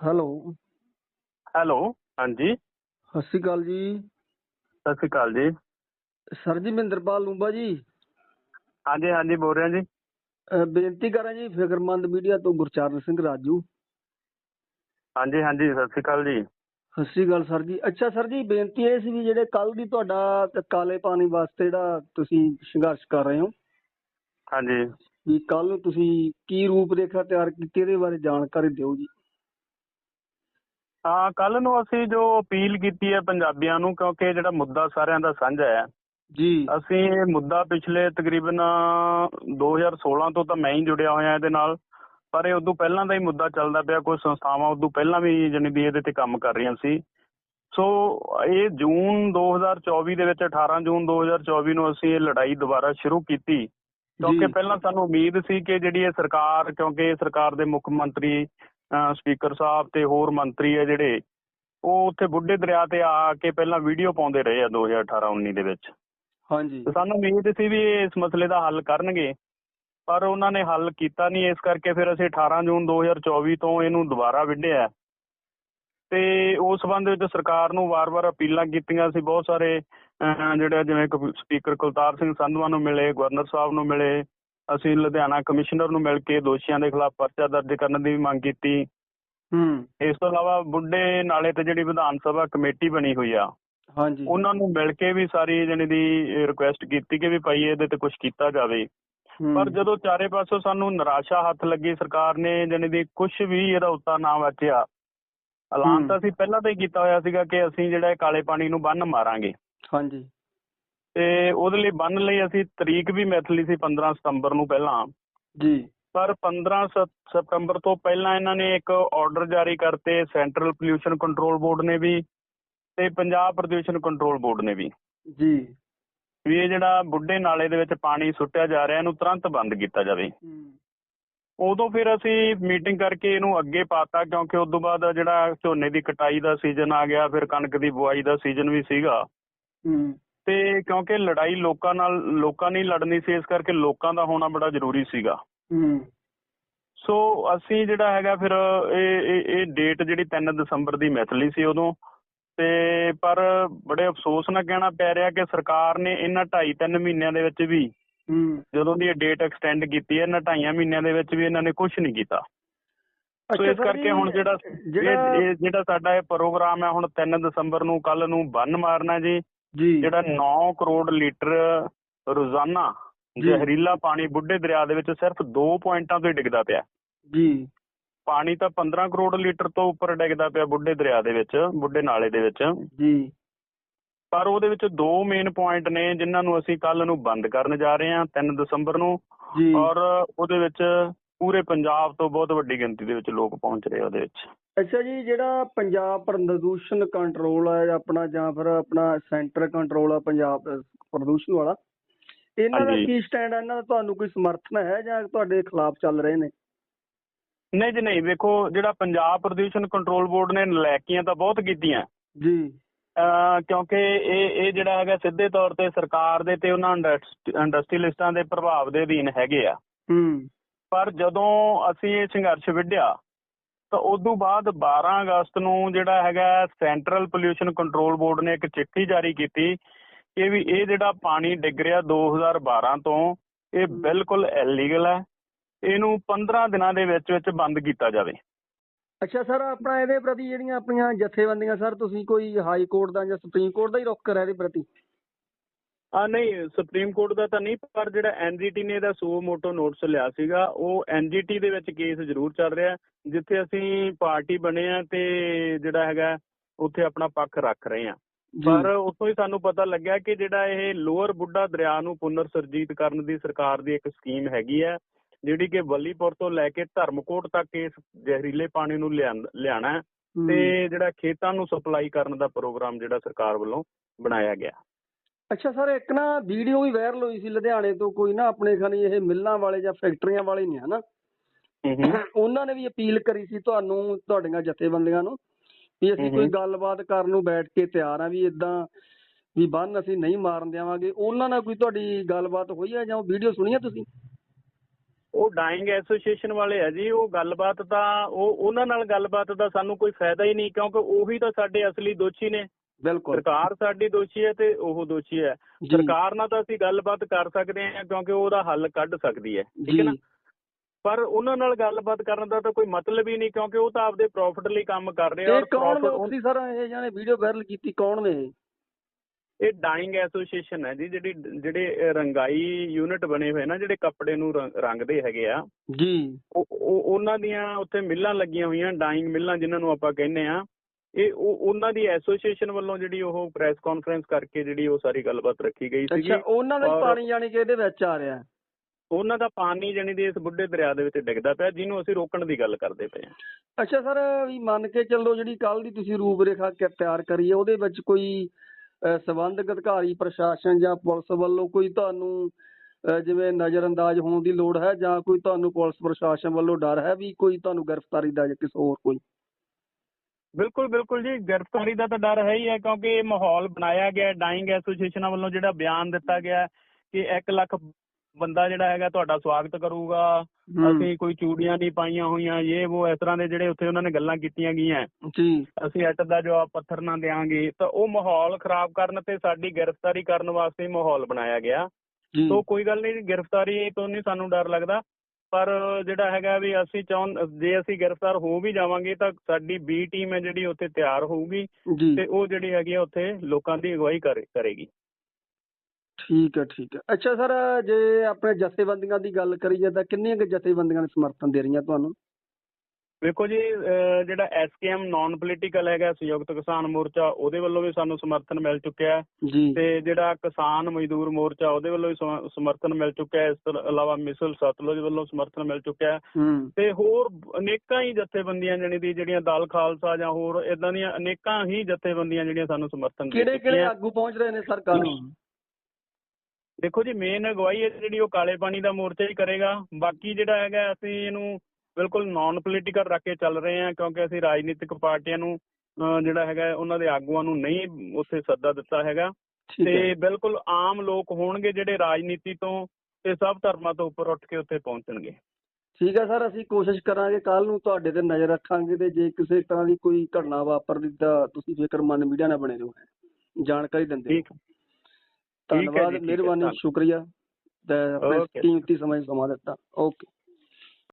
Hello. Hello ਹਾਂਜੀ। ਸਤਿ ਸ਼੍ਰੀ ਅਕਾਲ ਜੀ। ਸਤਿ ਸ਼੍ਰੀ ਅਕਾਲ ਜੀ। ਸਰ ਜੀ ਮਹਿੰਦਰਪਾਲ ਲੂੰਬਾ ਜੀ। ਹਾਂਜੀ ਹਾਂਜੀ ਬੋਲ ਰਿਹਾ ਜੀ। ਅਹ ਬੇਨਤੀ ਕਰਾਂ ਜੀ ਫਿਕਰਮੰਦ ਮੀਡੀਆ ਤੋਂ ਗੁਰਚਰਨ ਸਿੰਘ ਰਾਜੂ। ਹਾਂਜੀ ਹਾਂਜੀ ਸਤਿ ਸ਼੍ਰੀ ਅਕਾਲ ਜੀ। ਸਤਿ ਸ਼੍ਰੀ ਅਕਾਲ ਸਰ ਜੀ। ਅੱਛਾ ਸਰ ਜੀ ਬੇਨਤੀ ਇਹ ਸੀ ਵੀ ਜਿਹੜੇ ਕੱਲ ਦੀ ਤੁਹਾਡਾ ਕਾਲੇ ਪਾਣੀ ਵਾਸਤੇ ਜਿਹੜਾ ਤੁਸੀਂ ਸੰਘਰਸ਼ ਕਰ ਰਹੇ ਹੋ। ਹਾਂਜੀ। ਵੀ ਕੱਲ ਨੂੰ ਤੁਸੀਂ ਕੀ ਰੂਪ ਰੇਖਾ ਤਿਆਰ ਕੀਤੀ ਇਹਦੇ ਬਾਰੇ ਜਾਣਕਾਰੀ ਦਿਓ ਜੀ। ਹਾਂ ਕੱਲ ਨੂੰ ਅਸੀਂ ਜੋ ਅਪੀਲ ਕੀਤੀ ਹੈ ਪੰਜਾਬੀਆਂ ਨੂੰ ਕਿਉਂਕਿ ਜਿਹੜਾ ਮੁੱਦਾ ਸਾਰਿਆਂ ਦਾ ਸਾਂਝਾ ਹੈ। ਜੀ। ਅਸੀਂ ਇਹ ਮੁੱਦਾ ਪਿਛਲੇ ਤਕਰੀਬਨ 2016 ਤੋਂ ਤਾਂ ਮੈਂ ਹੀ ਜੁੜਿਆ ਹੋਇਆ ਇਹਦੇ ਨਾਲ ਪਰ ਇਹ ਉਦੋਂ ਪਹਿਲਾਂ ਦਾ ਹੀ ਮੁੱਦਾ ਚੱਲਦਾ ਪਿਆ ਕੋਈ ਸੰਸਥਾਵਾਂ ਉਦੋਂ ਪਹਿਲਾਂ ਵੀ ਜਾਣੀ ਦੀ ਇਹਦੇ ਤੇ ਕੰਮ ਕਰ ਰਹੀਆਂ ਸੀ। ਸੋ ਇਹ ਜੂਨ 2024 ਦੇ ਵਿੱਚ 18 ਜੂਨ 2024 ਨੂੰ ਅਸੀਂ ਇਹ ਲੜਾਈ ਦੁਬਾਰਾ ਸ਼ੁਰੂ ਕੀਤੀ। ਕਿਉਂਕਿ। ਪਹਿਲਾਂ ਸਾਨੂੰ ਉਮੀਦ ਸੀ ਕਿ ਜਿਹੜੀ ਇਹ ਸਰਕਾਰ ਕਿਉਂਕਿ ਸਰਕਾਰ ਦੇ ਮੁੱਖ ਮੰਤਰੀ ਸਪੀਕਰ ਸਾਹਿਬ ਤੇ ਹੋਰ ਮੰਤਰੀ ਆ ਜਿਹੜੇ ਉਹ ਉੱਥੇ ਬੁੱਢੇ ਦਰਿਆ ਤੇ ਆ ਕੇ ਪਹਿਲਾਂ ਵੀਡੀਓ ਪਾਉਂਦੇ ਰਹੇ ਆ 2018-19 ਦੇ ਵਿੱਚ। ਹਾਂਜੀ। ਸਾਨੂੰ ਉਮੀਦ ਸੀ ਵੀ ਇਸ ਮਸਲੇ ਦਾ ਹੱਲ ਕਰਨਗੇ ਪਰ ਉਹਨਾਂ ਨੇ ਹੱਲ ਕੀਤਾ ਨਹੀਂ। ਇਸ ਕਰਕੇ ਫਿਰ ਅਸੀਂ 18 ਜੂਨ 2024 ਤੋਂ ਇਹਨੂੰ ਦੁਬਾਰਾ ਵਿੱਢਿਆ। ਤੇ ਉਸ ਸੰਬੰਧ ਵਿੱਚ ਸਰਕਾਰ ਨੂੰ ਵਾਰ-ਵਾਰ ਅਪੀਲਾਂ ਕੀਤੀਆਂ ਸੀ। ਬਹੁਤ ਸਾਰੇ ਜਿਹੜੇ ਜਿਵੇਂ ਸਪੀਕਰ ਕੁਲਤਾਰ ਸਿੰਘ ਸੰਧਵਾ ਨੂੰ ਮਿਲੇ ਗਵਰਨਰ ਸਾਹਿਬ ਨੂੰ ਮਿਲੇ ਅਸੀਂ ਲੁਧਿਆਣਾ ਕਮਿਸ਼ਨਰ ਨੂੰ ਮਿਲ ਕੇ ਦੋਸ਼ੀਆਂ ਦੇ ਖਿਲਾਫ ਪਰਚਾ ਦਰਜ ਕਰਨ ਦੀ ਵੀ ਮੰਗ ਕੀਤੀ। ਹੂੰ। ਇਸ ਤੋਂ ਇਲਾਵਾ ਬੁੱਢੇ ਨਾਲੇ ਤੇ ਜਿਹੜੀ ਵਿਧਾਨ ਸਭਾ ਕਮੇਟੀ ਬਣੀ ਹੋਈ ਆ ਹਾਂਜੀ। ਉਹਨਾਂ ਨੂੰ ਮਿਲ ਕੇ ਵੀ ਸਾਰੀ ਜਣੀ ਦੀ ਰਿਕੁਐਸਟ ਕੀਤੀ ਕਿ ਵੀ ਭਾਈ ਇਹਦੇ ਤੇ ਕੁਝ ਕੀਤਾ ਜਾਵੇ। ਪਰ ਜਦੋਂ ਚਾਰੇ ਪਾਸੋਂ ਸਾਨੂੰ ਨਿਰਾਸ਼ਾ ਹੱਥ ਲੱਗੀ ਸਰਕਾਰ ਨੇ ਜਣੀ ਦੀ ਕੁਝ ਵੀ ਇਹਦਾ ਉੱਤਾ ਨਾ ਵਾਚਿਆ ਐਲਾਨ। ਤਾਂ ਅਸੀਂ ਪਹਿਲਾਂ ਤਾਂ ਹੀ ਕੀਤਾ ਹੋਇਆ ਸੀਗਾ ਕਿ ਅਸੀਂ ਜਿਹੜਾ ਕਾਲੇ ਪਾਣੀ ਨੂੰ ਬੰਨ ਮਾਰਾਂਗੇ। ਹਾਂਜੀ। ਤੇ ਉਹਦੇ ਲਈ ਬੰਨ ਲਈ ਅਸੀਂ ਤਰੀਕ ਵੀ ਮਿਥ ਲਈ ਸੀ 15 ਸਤੰਬਰ ਨੂੰ ਪਹਿਲਾਂ। ਜੀ। ਪਰ 15 ਸਤ- ਸਤੰਬਰ ਤੋਂ ਪਹਿਲਾਂ ਇਹਨਾਂ ਨੇ ਇੱਕ ਆਰਡਰ ਜਾਰੀ ਕਰਤੇ ਸੈਂਟਰਲ ਪੋਲਿਊਸ਼ਨ ਕੰਟਰੋਲ ਬੋਰਡ ਨੇ ਵੀ ਤੇ ਪੰਜਾਬ ਪ੍ਰਦੂਸ਼ਣ ਕੰਟਰੋਲ ਬੋਰਡ ਨੇ ਵੀ। ਜੀ। ਵੀ ਇਹ ਜਿਹੜਾ ਬੁੱਢੇ ਨਾਲੇ ਦੇ ਵਿੱਚ ਪਾਣੀ ਸੁੱਟਿਆ ਜਾ ਰਿਹਾ ਇਹਨੂੰ ਤੁਰੰਤ ਬੰਦ ਕੀਤਾ ਜਾਵੇ। ਉਦੋਂ ਫਿਰ ਅਸੀਂ ਮੀਟਿੰਗ ਕਰਕੇ ਇਹਨੂੰ ਅੱਗੇ ਪਾਤਾ ਕਿਉਂਕਿ ਉਸ ਤੋਂ ਬਾਅਦ ਜਿਹੜਾ ਝੋਨੇ ਦੀ ਕਟਾਈ ਦਾ ਸੀਜ਼ਨ ਆ ਗਿਆ ਫਿਰ ਕਣਕ ਦੀ ਬੁਆਈ ਦਾ ਸੀਜ਼ਨ ਵੀ ਸੀਗਾ। ਹੂੰ। ਤੇ ਕਿਉਂਕਿ ਲੜਾਈ ਲੋਕਾਂ ਨਾਲ ਲੋਕਾਂ ਨਹੀਂ ਲੜਨੀ ਸੀ ਇਸ ਕਰਕੇ ਲੋਕਾਂ ਦਾ ਹੋਣਾ ਬੜਾ ਜ਼ਰੂਰੀ ਸੀਗਾ। ਹੂੰ। ਸੋ ਅਸੀਂ ਜਿਹੜਾ ਹੈਗਾ ਫਿਰ ਇਹ ਇਹ ਡੇਟ ਜਿਹੜੀ 3 ਦਸੰਬਰ ਦੀ ਮਿਥ ਲਈ ਸੀ ਉਦੋਂ ਤੇ ਪਰ ਬੜੇ ਅਫਸੋਸ ਨਾਲ ਕਹਿਣਾ ਪੈ ਰਿਹਾ ਕਿ ਸਰਕਾਰ ਨੇ ਇਹਨਾਂ 2.5 3 ਮਹੀਨਿਆਂ ਦੇ ਵਿੱਚ ਵੀ ਹੂੰ। ਜਦੋਂ ਦੀ ਇਹ ਡੇਟ ਐਕਸਟੈਂਡ ਕੀਤੀ ਹੈ ਇਹਨਾਂ ਢਾਈਆਂ ਮਹੀਨਿਆਂ ਦੇ ਵਿੱਚ ਵੀ ਇਹਨਾਂ ਨੇ ਕੁਝ ਨਹੀਂ ਕੀਤਾ। ਸੋ ਇਸ ਕਰਕੇ ਹੁਣ ਜਿਹੜਾ ਜਿਹੜਾ ਸਾਡਾ ਇਹ ਪ੍ਰੋਗਰਾਮ ਹੈ ਹੁਣ 3 ਦਸੰਬਰ ਨੂੰ ਕੱਲ ਨੂੰ ਬੰਨ ਮਾਰਨਾ ਜੀ। ਜਿਹੜਾ 9 ਕਰੋੜ ਲੀਟਰ ਰੋਜ਼ਾਨਾ। ਜ਼ਹਿਰੀਲਾ ਪਾਣੀ ਬੁੱਢੇ ਦਰਿਆ ਦੇ ਵਿੱਚ ਸਿਰਫ 2 ਪੁਆਇੰਟਾਂ ਤੋਂ ਡਿੱਗਦਾ ਪਿਆ। ਜੀ। ਪਾਣੀ ਤਾਂ 15 ਕਰੋੜ ਲੀਟਰ ਤੋਂ ਉੱਪਰ ਡਿੱਗਦਾ ਪਿਆ ਬੁੱਢੇ ਦਰਿਆ ਦੇ ਵਿੱਚ ਬੁੱਢੇ ਨਾਲੇ ਦੇ ਵਿੱਚ। ਜੀ। ਪਰ ਉਹਦੇ ਵਿੱਚ ਦੋ ਮੇਨ ਪੁਆਇੰਟ ਨੇ ਜਿਨ੍ਹਾਂ ਨੂੰ ਅਸੀਂ ਕੱਲ ਨੂੰ ਬੰਦ ਕਰਨ ਜਾ ਰਹੇ ਹਾਂ 3 ਦਸੰਬਰ ਨੂੰ। ਜੀ। ਔਰ ਉਹਦੇ ਵਿੱਚ ਪੂਰੇ ਪੰਜਾਬ ਤੋਂ ਬਹੁਤ ਵੱਡੀ ਗਿਣਤੀ ਦੇ ਵਿੱਚ ਲੋਕ ਪਹੁੰਚ ਰਹੇ ਆ ਉਹਦੇ ਵਿੱਚ। ਅੱਛਾ ਜੀ ਜਿਹੜਾ ਪੰਜਾਬ ਪ੍ਰਦੂਸ਼ਣ ਕੰਟਰੋਲ ਹੈ ਆਪਣਾ ਜਾਂ ਫਿਰ ਆਪਣਾ ਸੈਂਟਰ ਕੰਟਰੋਲ ਆ ਪੰਜਾਬ ਪ੍ਰਦੂਸ਼ਣ ਵਾਲਾ ਇਹਨਾਂ ਦਾ ਹਾਂਜੀ। ਕੀ ਸਟੈਂਡ ਹੈ ਇਹਨਾਂ ਦਾ ਤੁਹਾਨੂੰ ਕੋਈ ਸਮਰਥਨ ਹੈ ਜਾਂ ਤੁਹਾਡੇ ਖਿਲਾਫ ਚੱਲ ਰਹੇ ਨੇ? ਨਹੀਂ ਜੀ ਨਹੀਂ ਵੇਖੋ ਜਿਹੜਾ ਪੰਜਾਬ ਪ੍ਰਦੂਸ਼ਣ ਕੰਟਰੋਲ ਬੋਰਡ ਨੇ ਨਲਾਇਕੀਆਂ ਤਾਂ ਬਹੁਤ ਕੀਤੀਆਂ। ਜੀ। ਅਹ ਕਿਉਂਕਿ ਇਹ ਇਹ ਜਿਹੜਾ ਹੈਗਾ ਸਿੱਧੇ ਤੌਰ ਤੇ ਸਰਕਾਰ ਦੇ ਤੇ ਉਹਨਾਂ ਇੰਡਸਟਰੀਲਿਸਟਾਂ ਦੇ ਪ੍ਰਭਾਵ ਦੇ ਅਧੀਨ ਹੈਗੇ ਆ। ਹੂੰ। ਪਰ ਜਦੋਂ ਅਸੀਂ ਇਹ ਸੰਘਰਸ਼ ਵਿੱਢਿਆ ਤਾਂ ਉਦੋਂ ਬਾਅਦ 12 ਅਗਸਤ ਨੂੰ ਜਿਹੜਾ ਹੈਗਾ ਸੈਂਟਰਲ ਪੋਲਿਊਸ਼ਨ ਕੰਟਰੋਲ ਬੋਰਡ ਨੇ ਇੱਕ ਚਿੱਠੀ ਜਾਰੀ ਕੀਤੀ ਕਿ ਵੀ ਇਹ ਜਿਹੜਾ ਪਾਣੀ ਡਿੱਗ ਰਿਹਾ 2012 ਤੋਂ ਇਹ ਬਿਲਕੁਲ ਇਲੀਗਲ ਹੈ। ਇਹਨੂੰ 15 ਦਿਨਾਂ ਦੇ ਵਿੱਚ ਵਿੱਚ ਬੰਦ ਕੀਤਾ ਜਾਵੇ। ਅੱਛਾ ਸਰ ਆਪਣਾ ਇਹਦੇ ਪ੍ਰਤੀ ਜਿਹੜੀਆਂ ਆਪਣੀਆਂ ਜਥੇਬੰਦੀਆਂ ਸਰ ਤੁਸੀਂ ਕੋਈ ਹਾਈ ਕੋਰਟ ਦਾ ਜਾਂ ਸੁਪਰੀਮ ਕੋਰਟ ਦਾ ਹੀ ਰੁਖ ਕਰਿਆ ਇਹਦੇ ਪ੍ਰਤੀ? ਆ ਨਹੀਂ ਸੁਪਰੀਮ ਕੋਰਟ ਦਾ ਤਾਂ ਨਹੀਂ ਪਰ ਜਿਹੜਾ ਐਨਜੀਟੀ ਨੇ ਇਹਦਾ ਸੋ ਮੋਟੋ ਨੋਟਿਸ ਲਿਆ ਸੀਗਾ ਉਹ ਐਨਜੀਟੀ ਦੇ ਵਿੱਚ ਕੇਸ ਜ਼ਰੂਰ ਚੱਲ ਰਿਹਾ ਜਿੱਥੇ ਅਸੀਂ ਪਾਰਟੀ ਬਣੇ ਆ ਤੇ ਜਿਹੜਾ ਹੈਗਾ ਉੱਥੇ ਆਪਣਾ ਪੱਖ ਰੱਖ ਰਹੇ ਆ ਪਰ ਉੱਥੋਂ ਹੀ ਸਾਨੂੰ ਪਤਾ ਲੱਗਿਆ ਕਿ ਜਿਹੜਾ ਇਹ ਲੋਅਰ ਬੁੱਢਾ ਦਰਿਆ ਨੂੰ ਪੁਨਰ ਸਰਜੀਤ ਕਰਨ ਦੀ ਸਰਕਾਰ ਦੀ ਇੱਕ ਸਕੀਮ ਹੈਗੀ ਹੈ ਜਿਹੜੀ ਕਿ ਬੱਲੀਪੁਰ ਤੋਂ ਲੈ ਕੇ ਧਰਮਕੋਟ ਤੱਕ ਇਸ ਜ਼ਹਿਰੀਲੇ ਪਾਣੀ ਨੂੰ ਹੂੰ। ਤੇ ਜਿਹੜਾ ਖੇਤਾਂ ਨੂੰ ਸਪਲਾਈ ਕਰਨ ਦਾ ਪ੍ਰੋਗਰਾਮ ਜਿਹੜਾ ਸਰਕਾਰ ਵੱਲੋਂ ਬਣਾਇਆ ਗਿਆ। ਅੱਛਾ ਸਰ ਇੱਕ ਨਾ ਵੀਡੀਓ ਵੀ ਵਾਇਰਲ ਹੋਈ ਸੀ ਲੁਧਿਆਣੇ ਤੋਂ ਕੋਈ ਨਾ ਆਪਣੇ ਖਾਨੀ ਇਹ ਮਿੱਲਾਂ ਵਾਲੇ ਜਾਂ ਫੈਕਟਰੀਆਂ ਵਾਲੇ ਨੇ ਹਨਾ? ਉਹਨਾਂ ਨੇ ਵੀ ਅਪੀਲ ਕਰੀ ਸੀ ਤੁਹਾਨੂੰ ਤੁਹਾਡੀਆਂ ਜਥੇਬੰਦੀਆਂ ਨੂੰ ਵੀ ਅਸੀਂ ਕੋਈ। ਗੱਲਬਾਤ ਕਰਨ ਨੂੰ ਬੈਠ ਕੇ ਤਿਆਰ ਆ ਵੀ ਇਦਾਂ ਵੀ ਬੰਨ ਅਸੀਂ ਨਹੀਂ ਮਾਰਨ ਦੇਵਾਂਗੇ ਉਹਨਾਂ ਨਾਲ ਕੋਈ ਤੁਹਾਡੀ ਗੱਲਬਾਤ ਹੋਈ ਹੈ ਜਾਂ ਵੀਡੀਓ ਸੁਣੀ ਹੈ ਤੁਸੀਂ? ਉਹ ਡਾਈਂਗ ਐਸੋਸੀਏਸ਼ਨ ਵਾਲੇ ਆ ਜੀ ਉਹ ਗੱਲਬਾਤ ਤਾਂ ਉਹ ਉਹਨਾਂ ਨਾਲ ਗੱਲਬਾਤ ਦਾ ਸਾਨੂੰ ਕੋਈ ਫਾਇਦਾ ਹੀ ਨਹੀਂ ਕਿਉਂਕਿ ਉਹੀ ਤਾਂ ਸਾਡੇ ਅਸਲੀ ਦੋਸ਼ੀ ਨੇ। ਬਿਲਕੁਲ। ਸਰਕਾਰ ਸਾਡੀ ਦੋਸ਼ੀ ਹੈ ਤੇ ਉਹ ਦੋਸ਼ੀ ਹੈ। ਸਰਕਾਰ ਨਾਲ ਤਾਂ ਅਸੀਂ ਗੱਲਬਾਤ ਕਰ ਸਕਦੇ ਹਾਂ ਕਿਉਂਕਿ ਉਹਦਾ ਹੱਲ ਕੱਢ ਸਕਦੀ ਹੈ। ਠੀਕ ਹੈ ਨਾ? ਪਰ ਉਹਨਾਂ ਨਾਲ ਗੱਲਬਾਤ ਕਰਨ ਦਾ ਤਾਂ ਕੋਈ ਮਤਲਬ ਹੀ ਨਹੀਂ ਕਿਉਂਕਿ ਉਹ ਤਾਂ ਆਪਦੇ ਪ੍ਰੋਫਿਟ ਲਈ ਕੰਮ ਕਰ ਰਹੇ ਆ ਔਰ ਲੋਕ ਸੀ ਸਰ ਇਹ ਜਿਹਨੇ ਵੀਡੀਓ ਵਾਇਰਲ ਕੀਤੀ? ਕੌਣ ਨੇ ਇਹ? ਡਾਈਂਗ ਐਸੋਸੀਏਸ਼ਨ ਹੈ ਜੀ ਜਿਹੜੀ ਜਿਹੜੇ ਰੰਗਾਈ ਯੂਨਿਟ ਬਣੇ ਹੋਏ ਨਾ ਜਿਹੜੇ ਕੱਪੜੇ ਨੂੰ ਰੰਗ- ਰੰਗਦੇ ਹੈਗੇ ਆ। ਜੀ। ਉਹ- ਉਹਨਾਂ ਦੀਆਂ ਉੱਥੇ ਮਿੱਲਾਂ ਲੱਗੀਆਂ ਹੋਈਆਂ ਡਾਈਂਗ ਮਿੱਲਾਂ ਜਿਨ੍ਹਾਂ ਨੂੰ ਆਪਾਂ ਕਹਿੰਦੇ ਆ ਇਹ ਉਹ ਉਹਨਾਂ ਦੀ ਐਸੋਸੀਏਸ਼ਨ ਵੱਲੋਂ ਜਿਹੜੀ ਉਹ ਪ੍ਰੈਸ ਕਾਨਫਰੰਸ ਕਰਕੇ ਜਿਹੜੀ ਉਹ ਸਾਰੀ ਗੱਲਬਾਤ ਰੱਖੀ ਗਈ ਸੀਗੀ। ਅੱਛਾ ਉਹਨਾਂ ਦਾ ਹੀ ਪਾਣੀ ਜਾਣੀ ਕਿ ਇਹਦੇ ਵਿੱਚ ਆ ਰਿਹਾ। ਉਹਨਾਂ ਦਾ ਪਾਣੀ ਜਾਣੀ ਦੀ ਇਸ ਬੁੱਢੇ ਦਰਿਆ ਦੇ ਵਿੱਚ ਡਿੱਗਦਾ ਪਿਆ ਜਿਹਨੂੰ ਅਸੀਂ ਰੋਕਣ ਦੀ ਗੱਲ ਕਰਦੇ ਪਏ ਹਾਂ। ਅੱਛਾ ਸਰ ਵੀ ਮੰਨ ਕੇ ਚੱਲੋ ਜਿਹੜੀ ਕੱਲ ਦੀ ਤੁਸੀਂ ਰੂਪਰੇਖਾ ਕਿ ਤਿਆਰ ਕਰੀ ਹੈ ਉਹਦੇ ਵਿੱਚ ਕੋਈ ਅਹ, ਸੰਬੰਧਿਤ ਅਧਿਕਾਰੀ ਪ੍ਰਸ਼ਾਸਨ ਜਾਂ ਪੁਲਿਸ ਵੱਲੋਂ ਕੋਈ ਤੁਹਾਨੂੰ ਜਿਵੇਂ ਨਜ਼ਰਅੰਦਾਜ਼ ਹੋਣ ਦੀ ਲੋੜ ਹੈ ਜਾਂ ਕੋਈ ਤੁਹਾਨੂੰ ਪੁਲਿਸ ਪ੍ਰਸ਼ਾਸਨ ਵੱਲੋਂ ਡਰ ਹੈ ਵੀ ਕੋਈ ਤੁਹਾਨੂੰ ਗ੍ਰਿਫਤਾਰੀ ਦਾ ਜਾਂ ਕਿਸੇ ਹੋਰ ਕੋਈ? ਬਿਲਕੁਲ ਬਿਲਕੁਲ ਜੀ। ਗ੍ਰਿਫਤਾਰੀ ਦਾ ਤਾਂ ਡਰ ਹੈ ਹੀ ਹੈ ਕਿਉਂਕਿ ਇਹ ਮਾਹੌਲ ਬਣਾਇਆ ਗਿਆ ਡਾਈਂਗ ਐਸੋਸੀਏਸ਼ਨਾਂ ਵੱਲੋਂ ਜਿਹੜਾ ਬਿਆਨ ਦਿੱਤਾ ਗਿਆ ਕਿ 1 ਲੱਖ ਬੰਦਾ ਜਿਹੜਾ ਹੈਗਾ ਤੁਹਾਡਾ ਸਵਾਗਤ ਕਰੂਗਾ। ਅਸੀਂ ਕੋਈ ਚੂੜੀਆਂ ਨਹੀਂ ਪਾਈਆਂ ਹੋਈਆਂ ਇਹ ਉਹ ਇਸ ਤਰ੍ਹਾਂ ਦੇ ਜਿਹੜੇ ਉੱਥੇ ਉਹਨਾਂ ਨੇ ਗੱਲਾਂ ਕੀਤੀਆਂ ਗਈਆਂ। ਜੀ। ਅਸੀਂ ਇੱਟ ਦਾ ਜਵਾਬ ਪੱਥਰ ਨਾਲ ਦੇਾਂਗੇ ਤਾਂ ਉਹ ਮਾਹੌਲ ਖਰਾਬ ਕਰਨ ਤੇ ਸਾਡੀ ਗ੍ਰਿਫਤਾਰੀ ਕਰਨ ਵਾਸਤੇ ਮਾਹੌਲ ਬਣਾਇਆ ਗਿਆ। ਸੋ ਕੋਈ ਗੱਲ ਨਹੀਂ ਗ੍ਰਿਫਤਾਰੀ ਤੋਂ ਨਹੀਂ ਸਾਨੂੰ ਡਰ ਲੱਗਦਾ। ਪਰ ਜਿਹੜਾ ਹੈਗਾ ਵੀ ਅਸੀਂ ਚਾਹੁੰ ਜੇ ਅਸੀਂ ਗ੍ਰਿਫਤਾਰ ਹੋ ਵੀ ਜਾਵਾਂਗੇ ਤਾਂ ਸਾਡੀ ਬੀ ਟੀਮ ਹੈ ਜਿਹੜੀ ਉੱਥੇ ਤਿਆਰ ਹੋਊਗੀ ਤੇ ਉਹ ਜਿਹੜੀ ਹੈਗੀ ਆ ਉੱਥੇ ਲੋਕਾਂ ਦੀ ਅਗਵਾਈ ਕਰੇ- ਕਰੇਗੀ। ਠੀਕ ਹੈ ਠੀਕ ਹੈ। ਅੱਛਾ ਸਰ ਜੇ ਆਪਣੇ ਜਥੇਬੰਦੀਆਂ ਦੀ ਗੱਲ ਕਰੀਏ ਤਾਂ ਕਿੰਨੀਆਂ ਕੁ ਜਥੇਬੰਦੀਆਂ ਨੇ ਸਮਰਥਨ ਦੇ ਰਹੀਆਂ ਤੁਹਾਨੂੰ? ਵੇਖੋ ਜੀ ਜਿਹੜਾ ਐਸਕੇਐਮ ਨਾਨ ਪੋਲੀਟੀਕਲ ਹੈਗਾ ਸੰਯੁਕਤ ਕਿਸਾਨ ਮੋਰਚਾ ਉਹਦੇ ਵੱਲੋਂ ਵੀ ਸਾਨੂੰ ਸਮਰਥਨ ਮਿਲ ਚੁੱਕਿਆ ਹੈ। ਤੇ ਜਿਹੜਾ ਕਿਸਾਨ ਮਜ਼ਦੂਰ ਮੋਰਚਾ ਉਹਦੇ ਵੱਲੋਂ ਵੀ ਸਮ- ਸਮਰਥਨ ਮਿਲ ਚੁੱਕਿਆ ਹੈ। ਇਸ ਤੋਂ ਇਲਾਵਾ ਮਿਸਲ ਸਤਲੁਜ ਵੱਲੋਂ ਸਮਰਥਨ ਮਿਲ ਚੁੱਕਿਆ ਹੈ। ਤੇ ਹੋਰ ਅਨੇਕਾਂ ਹੀ ਜਥੇਬੰਦੀਆਂ ਜਾਣੀ ਦੀ ਜਿਹੜੀਆਂ ਦਲ ਖਾਲਸਾ ਜਾਂ ਹੋਰ ਇਦਾਂ ਦੀਆਂ ਅਨੇਕਾਂ ਹੀ ਜਥੇਬੰਦੀਆਂ ਜਿਹੜੀਆਂ ਸਾਨੂੰ ਸਮਰਥਨ ਦੇ ਕਿਹੜੇ ਕਿਹੜੇ। ਆਗੂ ਪਹੁੰਚ ਰਹੇ ਨੇ ਸਰ ਕੱਲ ਨੂੰ? ਦੇਖੋ ਜੀ ਮੇਨ ਅਗਵਾਈ ਹੈ ਜਿਹੜੀ ਉਹ ਕਾਲੇ ਪਾਣੀ ਦਾ ਮੋਰਚਾ ਹੀ ਕਰੇਗਾ। ਬਾਕੀ ਜਿਹੜਾ ਹੈਗਾ ਅਸੀਂ ਇਹਨੂੰ ਬਿਲਕੁਲ ਨਾਨ ਪੋਲੀਟੀਕਲ ਰੱਖ ਕੇ ਚੱਲ ਰਹੇ ਹਾਂ ਕਿਉਂਕਿ ਅਸੀਂ ਰਾਜਨੀਤਿਕ ਪਾਰਟੀਆਂ ਨੂੰ ਜਿਹੜਾ ਹੈਗਾ ਉਹਨਾਂ ਦੇ ਆਗੂਆਂ ਨੂੰ ਨਹੀਂ ਉੱਥੇ ਸੱਦਾ ਦਿੱਤਾ ਹੈਗਾ। ਤੇ ਬਿਲਕੁਲ ਆਮ ਲੋਕ ਹੋਣਗੇ ਜਿਹੜੇ ਰਾਜਨੀਤੀ ਤੋਂ ਤੇ ਸਭ ਧਰਮਾਂ ਤੋਂ ਉੱਪਰ ਉੱਠ ਕੇ ਉੱਥੇ ਪਹੁੰਚਣਗੇ। ਠੀਕ ਹੈ ਸਰ ਅਸੀਂ ਕੋਸ਼ਿਸ਼ ਕਰਾਂਗੇ ਕੱਲ ਨੂੰ ਤੁਹਾਡੇ ਤੇ ਨਜ਼ਰ ਰੱਖਾਂਗੇ ਤੇ ਜੇ ਕਿਸੇ ਤਰ੍ਹਾਂ ਦੀ ਕੋਈ ਘਟਨਾ ਵਾਪਰਦੀ ਤਾਂ ਤੁਸੀਂ ਫਿਕਰਮੰਦ ਮੀਡੀਆ ਨਾਲ ਬਣੇ ਰਹੋ ਜਾਣਕਾਰੀ ਦਿੰਦੇ ਠੀਕ ਧੰਨਵਾਦ ਮਿਹਰਬਾਨੀ ਸ਼ੁਕਰੀਆ। ਤੇ ਆਪਣੇ. ਕੀਮਤੀ ਸਮੇਂ ਸਮਾਂ ਦਿੱਤਾ। ਓਕੇ।